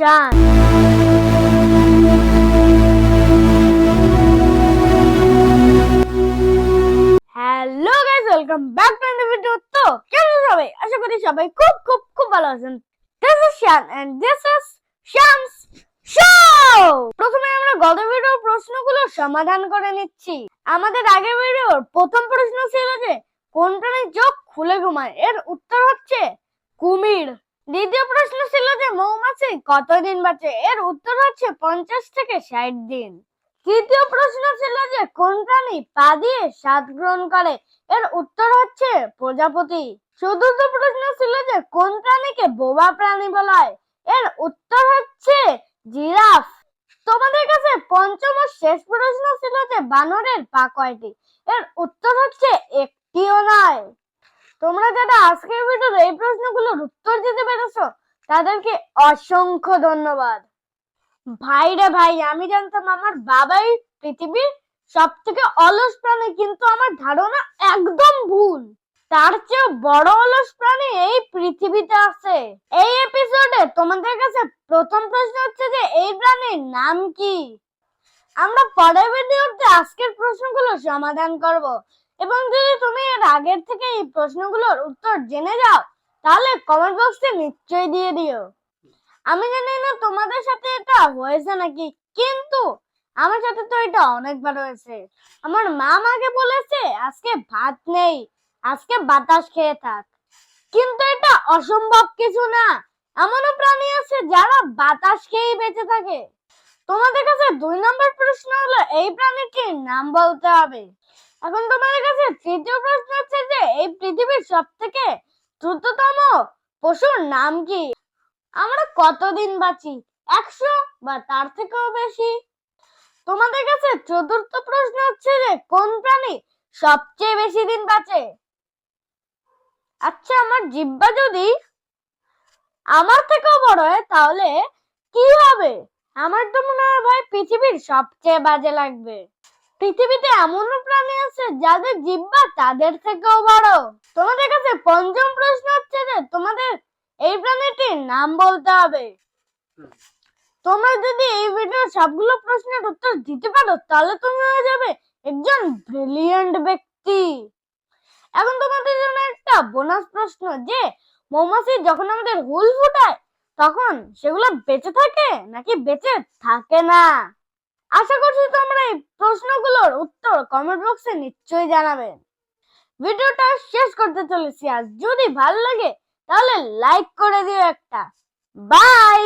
Shaan hello guys welcome back to the video তো, কেমন সবাই? আশা করি সবাই খুব খুব খুব ভালো আছেন। This is Shaan and this is Shams show প্রথমে আমরা গত ভিডিওর প্রশ্নগুলো সমাধান করে নিচ্ছি। আমাদের আগের ভিডিওর প্রথম প্রশ্ন ছিল যে কোন প্রাণীর চোখ খুলে ঘুমায়? এর উত্তর হচ্ছে কুমির। দ্বিতীয় মৌমাছি কতদিন বাঁচে? এর উত্তর হচ্ছে পঞ্চাশ থেকে ষাট দিন। তৃতীয় প্রশ্ন ছিল যে, কোন প্রাণী পা দিয়ে স্বাদ গ্রহণ করে? এর উত্তর হচ্ছে প্রজাপতি। চতুর্থ প্রশ্ন ছিল যে, কোন প্রাণীকে বোবা প্রাণী বলা হয়? এর উত্তর হচ্ছে জিরাফ। তোমাদের কাছে পঞ্চম ও শেষ প্রশ্ন ছিল যে, বানরের পা কয়টি? এর উত্তর হচ্ছে একটিও নয়। তোমরা যারা আজকের ভিডিওর এই প্রশ্নগুলোর উত্তর দিতে পেরেছ তাদেরকে অসংখ্য ধন্যবাদ। ভাই রে ভাই, আমি জানতাম আমার বাবাই পৃথিবীর সব থেকে অলস প্রাণী, কিন্তু আমার ধারণা একদম ভুল। তার চেয়ে বড় অলস প্রাণী এই পৃথিবীতে আছে। এই এপিসোডে তোমাদের কাছে প্রথম প্রশ্ন হচ্ছে যে, এই প্রাণীর নাম কি? আমরা পরের ভিডিওতে আজকের প্রশ্নগুলো সমাধান করব। এবং যদি তুমি এর আগের থেকে এই প্রশ্নগুলোর উত্তর জেনে যাও তাহলে কমেন্ট বক্সে নিশ্চয়ই দিয়ে দিও। আমি জানি না তোমাদের সাথে এটা হয়েছে নাকি, কিন্তু আমার সাথে তো এটা অনেকবার হয়েছে। আমার মা আমাকে বলেছে, আজকে ভাত নেই, আজকে বাতাস খেয়ে থাক। কিন্তু এটা অসম্ভব কিছু না। এমনও প্রাণী আছে যারা বাতাস খেয়েই বেঁচে থাকে। তোমাদের কাছে দুই নম্বর প্রশ্ন হলো, এই প্রাণীটির নাম বলতে হবে। এখন তোমাদের কাছে তৃতীয় প্রশ্ন হচ্ছে যে, এই পৃথিবীর সব থেকে দ্রুততম পশুর নাম কি? আমরা কতদিন বাঁচি? একশো বা তার থেকেও বেশি? তোমাদের কাছে চতুর্থ প্রশ্ন হচ্ছে যে, কোন প্রাণী সবচেয়ে বেশি দিন বাঁচে? আচ্ছা আমার জিব্বা যদি আমার থেকেও বড় হয়, তাহলে কি হবে? আমার তো মনে হয় ভাই পৃথিবীর সবচেয়ে বাজে লাগবে। পৃথিবীতে এমন প্রাণী আছে যাদের জিব্বা তাদের থেকেও বড়। তোমাদের কাছে পঞ্চম প্রশ্ন হচ্ছে যে তোমাদের এই প্রাণীটির নাম বলতে হবে। তোমরা যদি এই ভিডিওর সবগুলো প্রশ্নের উত্তর দিতে পারো, তাহলে তুমি হয়ে যাবে একজন ব্রিলিয়ান্ট ব্যক্তি। এখন তোমাদের জন্য একটা বোনাস প্রশ্ন যে, মৌমাছি যখন আমাদের হুল ফুটায়, তখন সেগুলো বেঁচে থাকে নাকি বেঁচে থাকে না? আশা করছি তোমরা এই উত্তর কমেন্ট বক্সে নিশ্চয়ই জানাবেন। ভিডিওটা শেষ করতে চলেছি আর যদি ভালো লাগে, তাহলে লাইক করে দিও একটা। বাই